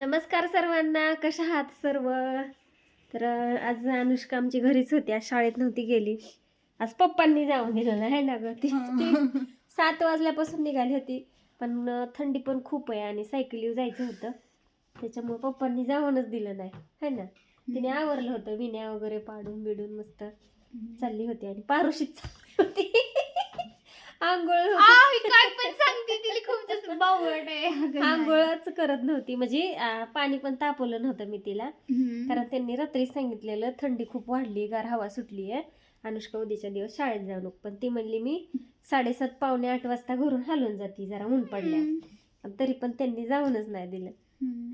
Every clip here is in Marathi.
नमस्कार सर्वांना कशा आहात सर्व? तर आज अनुष्का आमची घरीच होती आज शाळेत नव्हती गेली. आज पप्पांनी जाऊन दिलं आहे ना ग? ती सात वाजल्यापासून निघाली होती पण थंडी पण खूप आहे आणि सायकलीवर जायचं होतं. त्याच्यामुळे पप्पांनी जाऊनच दिलं नाही है ना? तिने आवरलं होतं विण्या वगैरे पाडून बिडून मस्त चालली होती आणि पारुशीत चालली होती. आंघोळ. काय पण सांगते तिला खूप जास्त आहे. आंघोळच करत नव्हती. म्हणजे पाणी पण तापवलं नव्हतं मी तिला. कारण त्यांनी रात्री सांगितलेलं थंडी खूप वाढली गार हवा सुटली आहे अनुष्का उद्याच्या दिवस शाळेत जाऊ नको. पण ती म्हणली मी साडेसात पावणे आठ वाजता घरून हलवून जाते जरा ऊन पडल्या. तरी पण त्यांनी जाऊनच नाही दिलं.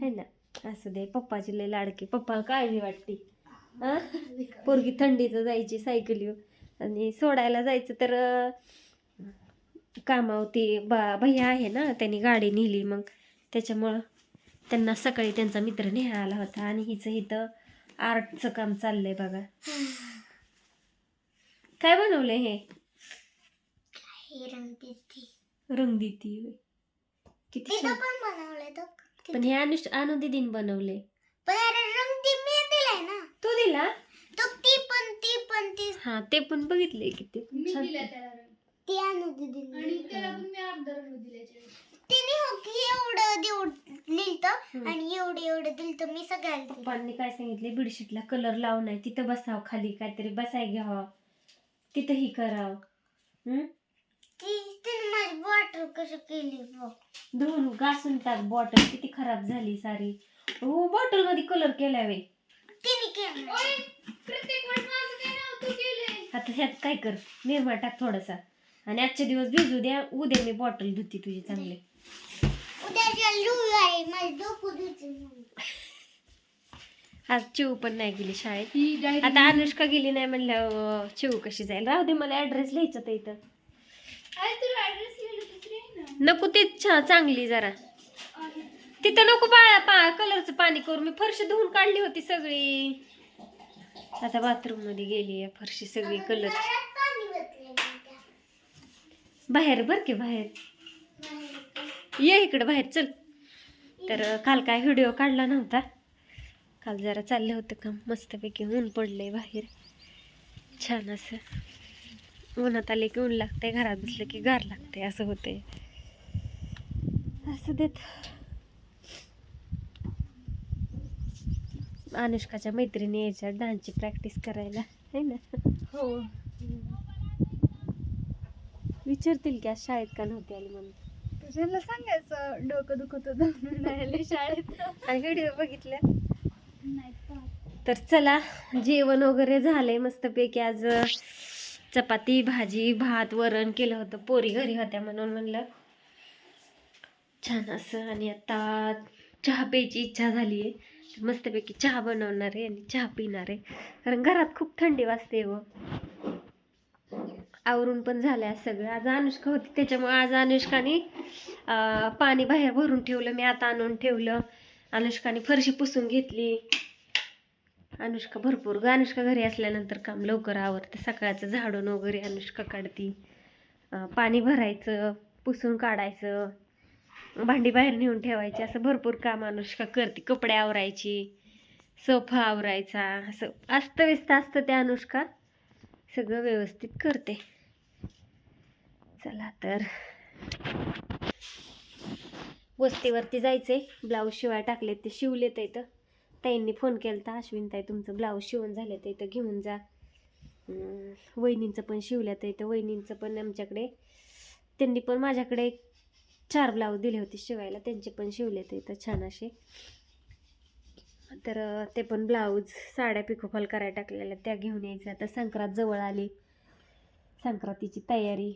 है ना? असं दे पप्पाची लय लाडकी. पप्पा काळजी वाटते. पोरगी थंडीचं जायची सायकलीवर. आणि सोडायला जायचं तर अं, कामावती बा भैया आहे ना त्यांनी गाडी नेली मग. त्याच्यामुळं त्यांना सकाळी त्यांचा मित्र न्यायला आला होता आणि हिचं इथं आर्टचं काम चाललंय बघा. काय बनवलंय हे? हे रंगते ती. रंग देती होय. किती छान. पण पण हे अनुष आनंदीदीन बनवले पण अरे रंग ती मी दिलाय ना. तू दिला? तो ती पण ती पण ती हा ते पण बघितले किती मी छान. दिला त्याला रंग. ती आणू दिली आणि त्याला पण मी अर्धा रंग दिला तिने हो की एवढं देऊ लिहिलं हम्म. आणि एवढं एवढं दिलं तर मी सगळ्याला दिलं पप्पांनी काय सांगितले बेडशीटला कलर लावू नाही तिथं बसावं खाली काहीतरी बसाय घ्यावं. तिथंही करावं. हम्म? ती तिने माझी बॉटल कसं केली बघ. धुवून घासून टाक बॉटल किती खराब झाली सारी. हो बॉटलमध्ये कलर केलाय वे तिने केलं प्रत्येक वेळेस माझं काय नाव तू केलंय? आता ह्यात काय कर निर्मा टाक थोडासा. आणि आजचे दिवस भिजू द्या. उद्या मी बॉटल धुती तुझी चांगली. आज चिऊ पण नाही गेली शाळेत. आता अनुष्का गेली नाही म्हणल्यावर चिऊ कशी जाईल? राहू दे मला ऍड्रेस लिहायचा तर इथं नको छा- चांगली जरा. तिथं नको बाळा पा कलरचं पाणी करून मी फरशी धुवून काढली होती सगळी. आता बाथरूममध्ये गेली आहे फरशी सगळी कलर पाणी ओतलंय मी त्या. बाहेर बर की बाहेर. ये इकडं बाहेर चल. तर काल काय व्हिडिओ काढला नव्हता? काल जरा चाललं होतं काम मस्तपैकी ऊन पडलंय बाहेर. छान असं. उन्हात आले की ऊन लागतंय घरात बसलं की गार लागते असं होतंय. असं देत. अनुष्काच्या मैत्रिणी यायच्या डान्सची प्रॅक्टिस करायला है ना? हो. विचारतील की आज शाळेत का नव्हती आली म्हणून. तुझ्याला सांगायचं डोकं दुखत होतं म्हणून नाही आले शाळेत. आणि व्हिडिओ बघितल्या? नाही पाहत. तर चला जेवण वगैरे झालंय मस्तपैकी. आज चपाती भाजी भात वरण केलं होतं. पोरी घरी होत्या म्हणून म्हणलं. छान असं. आणि आता चहा प्यायची इच्छा झाली आहे मस्तपैकी चहा बनवणार आहे आणि चहा पिणार आहे. कारण घरात खूप थंडी वाजते व आवरून पण झालं आहे सगळं. आज अनुष्का होती त्याच्यामुळे आज अनुष्काने पाणी बाहेर भरून ठेवलं मी आता आणून ठेवलं. अनुष्काने फरशी पुसून घेतली. अनुष्का भरपूर ग अनुष्का घरी असल्यानंतर काम लवकर आवरते. सकाळचं झाडून वगैरे अनुष्का काढती. पाणी भरायचं पुसून काढायचं भांडी बाहेर नेऊन ठेवायची. असं भरपूर काम अनुष्का करते. कपडे आवरायची सोफा आवरायचा असं अस्तव्यस्त असतं ते अनुष्का. सगळं व्यवस्थित करते. चला तर. वस्तीवरती जायचंय. ब्लाऊज शिवाय टाकले ते शिवलेत इथं. ताईंनी फोन केला तर अश्विन ताई तुमचं ब्लाऊज शिवून झालं तर इथं घेऊन जा. वहिनींचं पण शिवलं तर इथं. वहिनींचं पण आमच्याकडे. त्यांनी पण माझ्याकडे चार ब्लाऊज दिले होते शिवायला. त्यांचे पण शिवले तर इथं छान असे. तर ते पण ब्लाऊज साड्या पिकोफॉल करायला टाकलेल्या त्या घेऊन यायच्या आता संक्रांत जवळ आली. संक्रांतीची तयारी.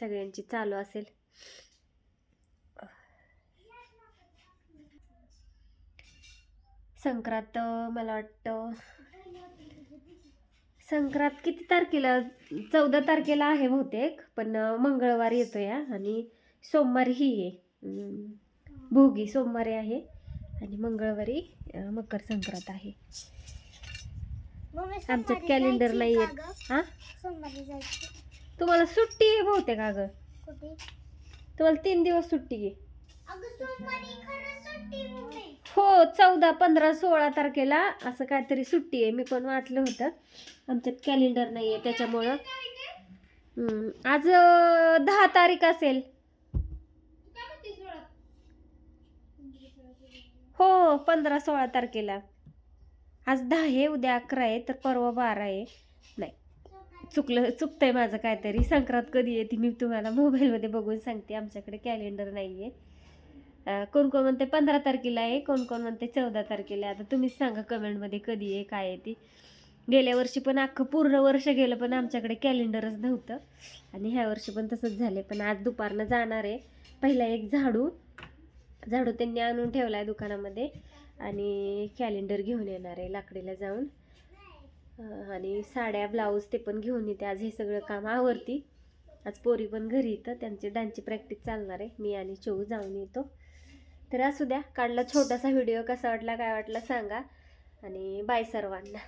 सगळ्यांची चालू असेल. संक्रांत मला वाटतं. संक्रांत किती तारखेला? चौदा तारखेला आहे बहुतेक पण मंगळवारी येतो या आणि सोमवारी ही आहे. भोगी सोमवारी आहे आणि मंगळवारी मकर संक्रांत आहे. आमच्यात कॅलेंडर नाही गं? हां? तुम्हाला सुट्टी आहे बहुतेक अगं. तुम्हाला तीन दिवस सुट्टी आहे. हो चौदा पंधरा सोळा तारखेला असं काहीतरी सुट्टी आहे. मी पण वाचलं होतं. आमच्यात कॅलेंडर नाही आहे त्याच्यामुळं. आज दहा तारीख असेल. हो पंधरा सोळा तारखेला. आज दहा आहे उद्या अकरा आहे तर परवा बारा आहे. नाही. चुकलं चुकतंय माझं काहीतरी. संक्रांत कधी येते मी तुम्हाला मोबाईलमध्ये बघून सांगते. आमच्याकडे कॅलेंडर नाही आहे कोण कोण म्हणते पंधरा तारखेला आहे कोण कोण म्हणते चौदा तारखेला आहे. आता तुम्हीच सांगा कमेंटमध्ये कधी आहे काय आहे ती. गेल्या वर्षी पण अख्खं पूर्ण वर्ष गेलं पण आमच्याकडे कॅलेंडरच नव्हतं. आणि ह्या वर्षी पण तसंच झाले पण आज दुपारनं जाणार आहे. पहिला एक झाडू. झाडू त्यांनी आणून ठेवला आहे दुकानामध्ये. आणि कॅलेंडर घेऊन येणार आहे लाकडीला जाऊन. आणि साड्या ब्लाऊज ते पण घेऊन येते. आज हे सगळं काम आवरती. आज पोरी पण घरी येतं त्यांची डान्सची प्रॅक्टिस चालणार आहे. मी आणि चौ जाऊन येतो. तर असू द्या. काढला छोटासा व्हिडिओ कसा वाटला काय वाटला सांगा. आणि बाय सर्वांना.